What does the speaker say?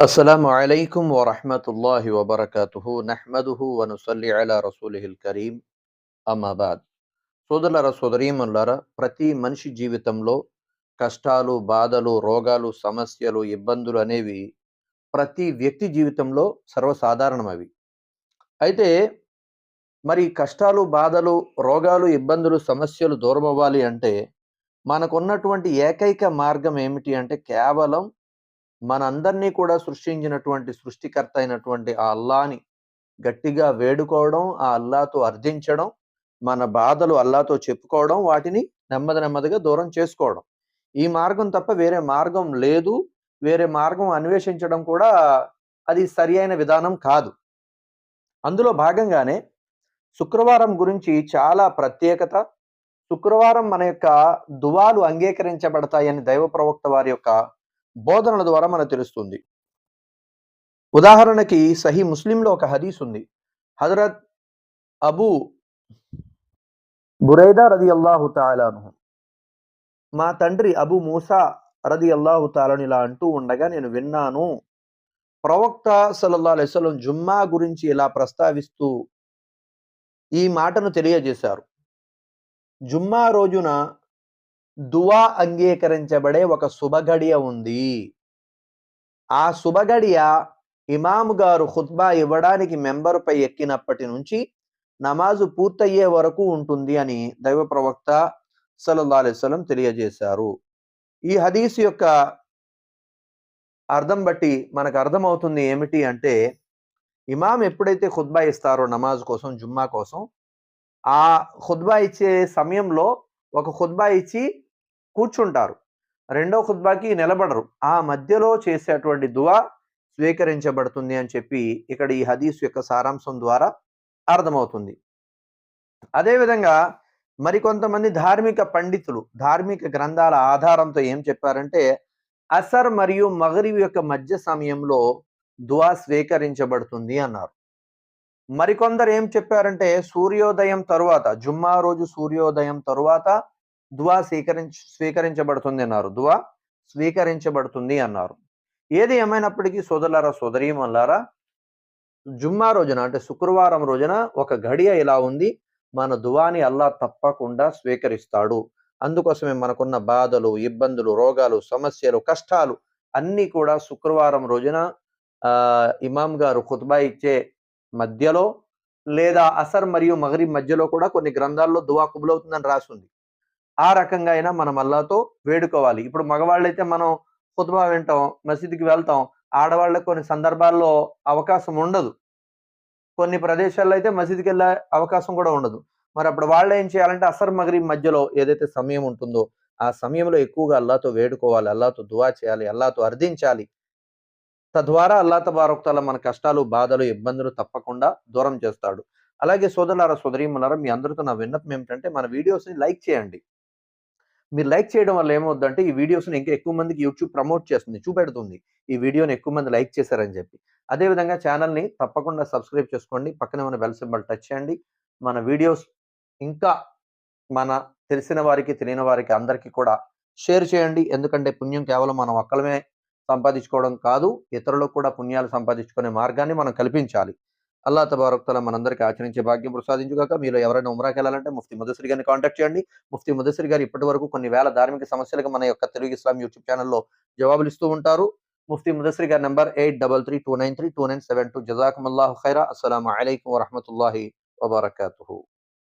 السلام عليكم ورحمة الله وبركاته نحمده ونصلي على رسوله الكريم అమ్మా బాద్ సోదరులారా సోదరీమనులారా ప్రతి మనిషి జీవితంలో కష్టాలు బాధలు రోగాలు సమస్యలు ఇబ్బందులు అనేవి ప్రతి వ్యక్తి జీవితంలో సర్వసాధారణం అవి అయితే మరి కష్టాలు బాధలు రోగాలు ఇబ్బందులు సమస్యలు దూరం అవ్వాలి అంటే మనకున్నటువంటి ఏకైక మార్గం ఏమిటి అంటే కేవలం మనందరినీ కూడా సృష్టించినటువంటి సృష్టికర్త అయినటువంటి ఆ అల్లాని గట్టిగా వేడుకోవడం ఆ అల్లాతో అర్థించడం మన బాధలు అల్లాతో చెప్పుకోవడం వాటిని నెమ్మది నెమ్మదిగా దూరం చేసుకోవడం. ఈ మార్గం తప్ప వేరే మార్గం లేదు. వేరే మార్గం అన్వేషించడం కూడా అది సరి అయిన విధానం కాదు. అందులో భాగంగానే శుక్రవారం గురించి చాలా ప్రత్యేకత శుక్రవారం మన యొక్క దువాలు అంగీకరించబడతాయని దైవ ప్రవక్త వారి యొక్క బోధనల ద్వారా మనకు తెలుస్తుంది. ఉదాహరణకి సహీ ముస్లింలో ఒక హదీస్ ఉంది. హజరత్ అబూ బురైదా రది అల్లాహు తాలాను మా తండ్రి అబు మూసా రది అల్లాహు తాలను ఇలా అంటూ ఉండగా నేను విన్నాను. ప్రవక్త సల్లల్లా అలైస్లం జుమ్మా గురించి ఇలా ప్రస్తావిస్తూ ఈ మాటను తెలియజేశారు. జుమ్మా రోజున దువా అంగీకరించబడే ఒక శుభగడియ ఉంది. ఆ శుభగడియ ఇమాము గారు ఖుత్బా ఇవ్వడానికి మెంబరుపై ఎక్కినప్పటి నుంచి నమాజు పూర్తయ్యే వరకు ఉంటుంది అని దైవ ప్రవక్త సల్లల్లా అలైవలం తెలియజేశారు. ఈ హదీస్ యొక్క అర్థం బట్టి మనకు అర్థమవుతుంది ఏమిటి అంటే ఇమాం ఎప్పుడైతే ఖుద్బా ఇస్తారో నమాజ్ కోసం జుమ్మా కోసం ఆ ఖుద్బా ఇచ్చే సమయంలో ఒక ఖుద్బా ఇచ్చి కూర్చుంటారు. రెండో ఖుద్బాకి నిలబడరు. ఆ మధ్యలో చేసేటువంటి దువా స్వీకరించబడుతుంది అని చెప్పి ఇక్కడ ఈ హదీస్ యొక్క సారాంశం ద్వారా అర్థమవుతుంది. అదేవిధంగా మరికొంతమంది ధార్మిక పండితులు ధార్మిక గ్రంథాల ఆధారంతో ఏం చెప్పారంటే అసర్ మరియు మగరిబ్ యొక్క మధ్య సమయంలో దువా స్వీకరించబడుతుంది అన్నారు. మరికొందరు ఏం చెప్పారంటే సూర్యోదయం తరువాత జుమ్మా రోజు సూర్యోదయం తరువాత దువా స్వీకరించ స్వీకరించబడుతుంది అన్నారు. దువా స్వీకరించబడుతుంది అన్నారు. ఏది ఏమైనప్పటికీ సోదరులారా సోదరీమల్లారా జుమ్మా రోజున అంటే శుక్రవారం రోజున ఒక గడియ ఇలా ఉంది. మన దువాని అల్లా తప్పకుండా స్వీకరిస్తాడు. అందుకోసమే మనకున్న బాధలు ఇబ్బందులు రోగాలు సమస్యలు కష్టాలు అన్నీ కూడా శుక్రవారం రోజున ఆ ఇమాం గారు ఖుత్బా ఇచ్చే మధ్యలో లేదా అసర్ మరియు మగరి మధ్యలో కూడా కొన్ని గ్రంథాల్లో దువా కుబులవుతుందని రాసింది ఆ రకంగా అయినా మనం అల్లాతో వేడుకోవాలి. ఇప్పుడు మగవాళ్ళైతే మనం ఖుత్బా వింటాం మసీదుకి వెళ్తాం. ఆడవాళ్ళకి కొన్ని సందర్భాల్లో అవకాశం ఉండదు. కొన్ని ప్రదేశాల్లో అయితే మసీదుకి వెళ్ళే అవకాశం కూడా ఉండదు. మరి అప్పుడు వాళ్ళు ఏం చేయాలంటే అసర్ మగరీ మధ్యలో ఏదైతే సమయం ఉంటుందో ఆ సమయంలో ఎక్కువగా అల్లాతో వేడుకోవాలి. అల్లాతో దువా చేయాలి. అల్లాతో అర్థించాలి. తద్వారా అల్లా తబారొక్తాల మన కష్టాలు బాధలు ఇబ్బందులు తప్పకుండా దూరం చేస్తాడు. అలాగే సోదరులారా సోదరీమలారా మీ అందరితో నా విన్నపం ఏమిటంటే మన వీడియోస్ని లైక్ చేయండి. మీరు లైక్ చేయడం వల్ల ఏమవుద్దంటే ఈ వీడియోస్ని ఇంకా ఎక్కువ మందికి యూట్యూబ్ ప్రమోట్ చేస్తుంది చూపెడుతుంది. ఈ వీడియోని ఎక్కువ మంది లైక్ చేశారని చెప్పి. అదేవిధంగా ఛానల్ని తప్పకుండా సబ్స్క్రైబ్ చేసుకోండి. పక్కనే మన బెల్ సింబల్ టచ్ చేయండి. మన వీడియోస్ ఇంకా మన తెలిసిన వారికి తెలియని వారికి అందరికీ కూడా షేర్ చేయండి. ఎందుకంటే పుణ్యం కేవలం మనం ఒక్కలమే సంపాదించుకోవడం కాదు ఇతరులకు కూడా పుణ్యాలు సంపాదించుకునే మార్గాన్ని మనం కల్పించాలి. అల్లా తబారక్తల మనందరికీ ఆచరించే భాగ్యం ప్రసాదించుగాక. మీరు ఎవరైనా ఉమ్రాకి వెళ్ళాలంటే ముఫ్తీ ముదసిరి గారిని కాంటాక్ట్ చేయండి. ముఫ్తీ ముదసిరి గారు ఇప్పటి వరకు కొన్ని వేల ధార్మిక సమస్యలకు మన యొక్క తెలుగు ఇస్లాం యూట్యూబ్ ఛానల్లో జవాబులు ఇస్తూ ఉంటారు. ముఫ్తీ ముదసిరి గారి number eight double three two nine three two nine seven two. జజాకమల్లాహు ఖైరా. అస్సలం అయికం వరహమూల వబర్కూ